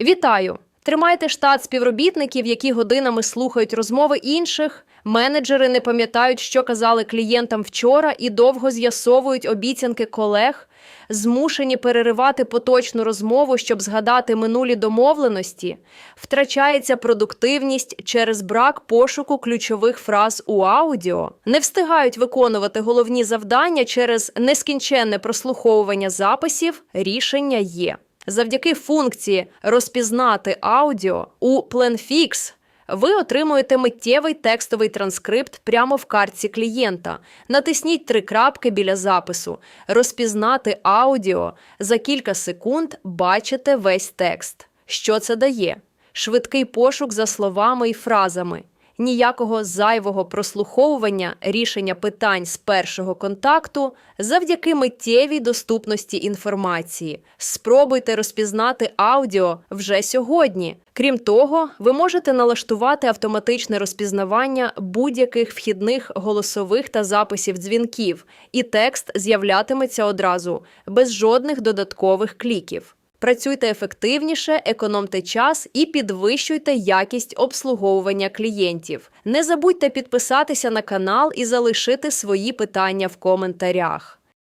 Вітаю! Тримайте штат співробітників, які годинами слухають розмови інших. Менеджери не пам'ятають, що казали клієнтам вчора, і довго з'ясовують обіцянки колег, змушені переривати поточну розмову, щоб згадати минулі домовленості. Втрачається продуктивність через брак пошуку ключових фраз у аудіо, не встигають виконувати головні завдання через нескінченне прослуховування записів. Рішення є. Завдяки функції розпізнати аудіо у PlanFix ви отримуєте миттєвий текстовий транскрипт прямо в картці клієнта. Натисніть три крапки біля запису. Розпізнати аудіо. За кілька секунд бачите весь текст. Що це дає? Швидкий пошук за словами і фразами. Ніякого зайвого прослуховування рішення питань з першого контакту завдяки миттєвій доступності інформації. Спробуйте розпізнати аудіо вже сьогодні. Крім того, ви можете налаштувати автоматичне розпізнавання будь-яких вхідних голосових та записів дзвінків, і текст з'являтиметься одразу без жодних додаткових кліків. Працюйте ефективніше, економте час і підвищуйте якість обслуговування клієнтів. Не забудьте підписатися на канал і залишити свої питання в коментарях.